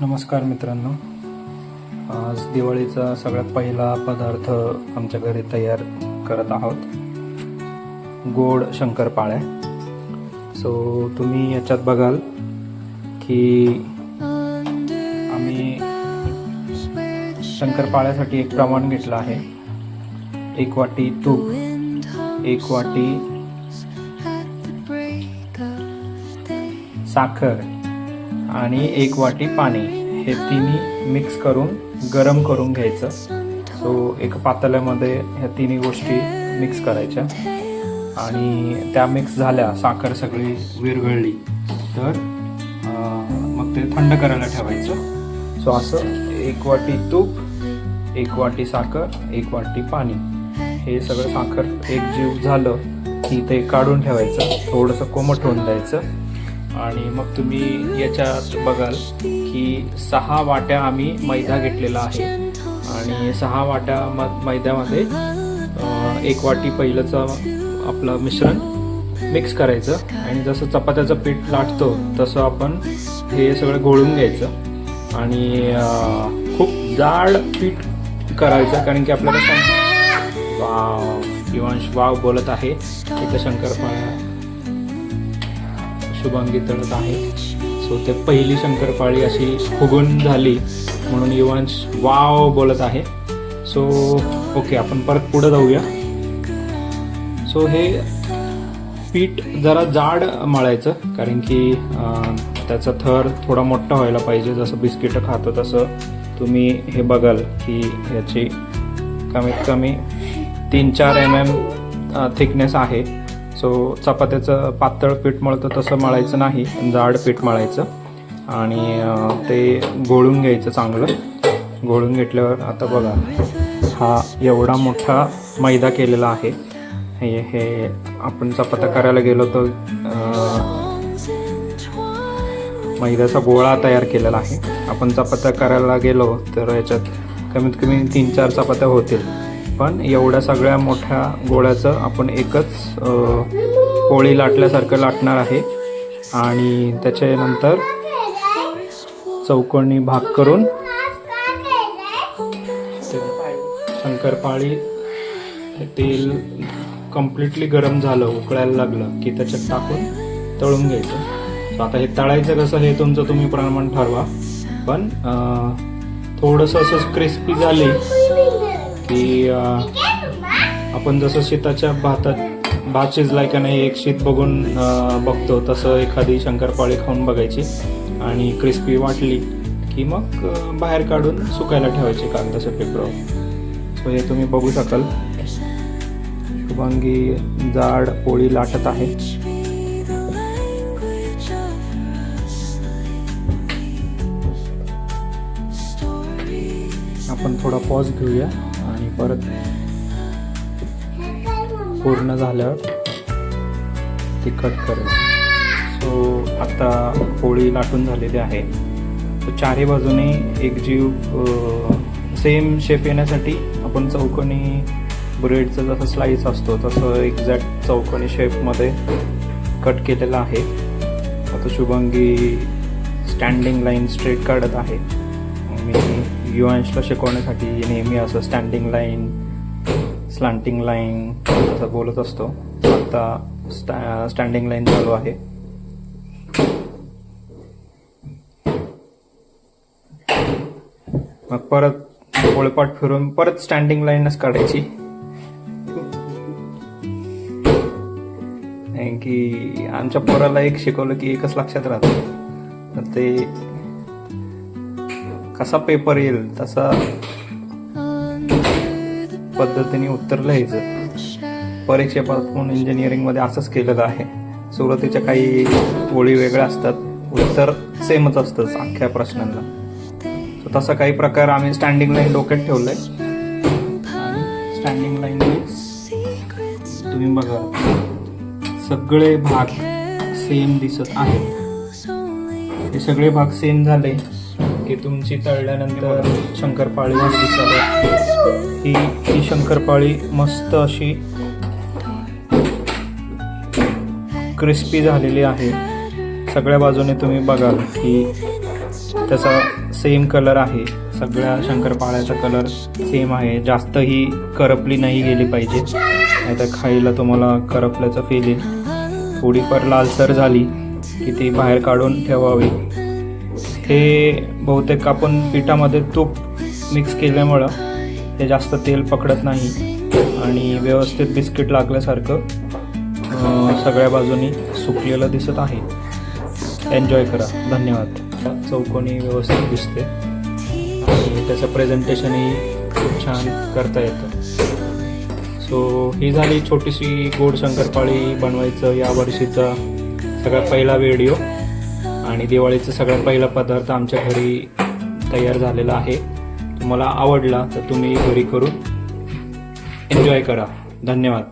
नमस्कार मित्रांनो. आज दिवाळीचा सगळ्यात पहिला पदार्थ आमच्या घरी तयार करत आहोत. गोड शंकरपाळ्या सो तुम्ही याच्यात बघाल की आम्ही शंकरपाळ्यासाठी एक प्रमाण घेतलं आहे. एक वाटी तूप एक वाटी साखर आणि एक वाटी पाणी हे तिन्ही मिक्स करून गरम करून घ्यायचं. सो एका पातळ्यामध्ये ह्या तिन्ही गोष्टी मिक्स करायच्या. आणि त्या मिक्स झाल्या साखर सगळी विरघळली. तर मग ते थंड करायला ठेवायचं. सो असं एक वाटी तूप एक वाटी साखर एक वाटी पाणी. हे सगळं साखर एक जीव झालं की ते काढून ठेवायचं. थोडंसं कोमट होऊन द्यायचं आणि मग तुम्ही याच्यात बघाल की सहा वाट्या आम्ही मैदा घेतलेला आहे. आणि सहा वाट्या म- मैद्यामध्ये एक वाटी पहिलंचं आपलं मिश्रण मिक्स करायचं. आणि जसं चपात्याचं पीठ लाटतो तसं आपण हे सगळं घोळून घ्यायचं. आणि खूप जाड पीठ करायचं कारण की आपल्याला वाव किंवांश वाव बोलत आहे. इथं शंकरपाळ्या शुभांगी तळत आहे. सो ते पहिली शंकरपाळी अशी फुगून झाली म्हणून युवांश वाव बोलत आहे. सो ओके आपण परत पुढे जाऊया. सो हे पीठ जरा जाड मळायचं कारण की त्याचा थर थोडा मोठा व्हायला पाहिजे. जसं बिस्किटं खातो तसं तुम्ही हे बघाल की याची कमीत कमी तीन चार एम एम थिकनेस आहे. सो चपात्याचं पातळ पीठ मळतं तसं मळायचं नाही जाड पीठ मळायचं. आणि ते गोळून घ्यायचं चांगलं. गोळून घेतल्यावर आता बघा हा एवढा मोठा मैदा केलेला आहे. हे हे आपण चपात्या करायला गेलो तर मैद्याचा गोळा तयार केलेला आहे. आपण चपात्या करायला गेलो तर याच्यात कमीत कमी तीन चार चपात्या होतील. पण एवढ्या सगळ्या मोठ्या गोळ्याचं आपण एकच पोळी लाटल्यासारखं लाटणार आहे. आणि त्याच्यानंतर चौकोनी भाग करून शंकरपाळी तेल कम्प्लिटली गरम झालं उकळायला लागलं की त्याच्यात टाकून तळून घ्यायचं. आता हे तळायचं कसं हे तुमचं तुम्ही प्रमाण ठरवा. पण थोडंसं असं क्रिस्पी झाली की आपण जसं शेताच्या भातात भात शिजलाय का नाही एक शीत बघून बघतो. तसं एखादी शंकरपाळी खाऊन बघायची. आणि क्रिस्पी वाटली की मग बाहेर काढून सुकायला ठेवायची कागदाच्या पेपरावर सो हे तुम्ही बघू शकाल. शुभांगी जाड पोळी लाटत आहे. आपण थोडा पॉज घेऊया. परत पूर्ण झाल्यावर ती कट करू सो आता पोळी लाटून झालेली आहे. तर चारही बाजूने एक जीव सेम शेप येण्यासाठी आपण चौकोनी ब्रेडचं जसं स्लाईस असतो तसं एक्झॅक्ट चौकोनी शेपमध्ये कट केलेला आहे. आता शुभंगी स्टँडिंग लाईन स्ट्रेट काढत आहे. मी युवांशला शिकवण्यासाठी नेहमी असं स्टँडिंग लाईन स्लांटिंग लाईन असं बोलत असतो. आता स्टॅ स्टँडिंग लाईन चालू आहे. मग परत पोळपाट फिरून परत स्टँडिंग लाईनच काढायची. की आमच्या पोराला एक शिकवलं की एकच लक्षात राहतं. ते कसा पेपर येईल तसा पद्धतीने उत्तर लिहायचं. परीक्षेपासून इंजिनिअरिंगमध्ये असंच केलेलं आहे. सुरुवातीच्या काही ओळी वेगळ्या असतात. उत्तर सेमच असतं अख्ख्या प्रश्नांना. सो तसा काही प्रकार आम्ही स्टँडिंग लाईन डोक्यात ठेवलं आहे स्टँडिंग लाईन तुम्ही बघा सगळे भाग सेम दिसत आहेत. हे सगळे भाग सेम झाले. की तुमची तळल्यानंतर शंकरपाळी ही ही शंकरपाळी मस्त अशी क्रिस्पी झालेली आहे. सगळ्या बाजूने तुम्ही बघाल की त्याचा सेम कलर आहे. सगळ्या शंकरपाळ्याचा कलर सेम आहे. जास्त ही करपली नाही गेली पाहिजे. नाहीतर खायला तुम्हाला करपल्याचं फील येईल थोडीफार लालसर झाली की ती बाहेर काढून ठेवावी. हे बहुतेक आपण पिठामध्ये तूप मिक्स केल्यामुळं ते जास्त तेल पकडत नाही आणि व्यवस्थित बिस्किट लागल्यासारखं सगळ्या बाजूनी सुकलेलं दिसत आहे. एन्जॉय करा. धन्यवाद. चौकोनी व्यवस्थित दिसते. आणि त्याचं प्रेझेंटेशनही खूप छान करता येतं. सो ही झाली छोटीशी गोड शंकरपाळी बनवायचं या वर्षीचा सगळ्यात पहिला व्हिडिओ आणि दिवाळीचा सगळ्यात पहिला पदार्थ आमच्या घरी तयार झालेला आहे. तुम्हाला आवडला तर तुम्ही घरी करून एन्जॉय करा. धन्यवाद.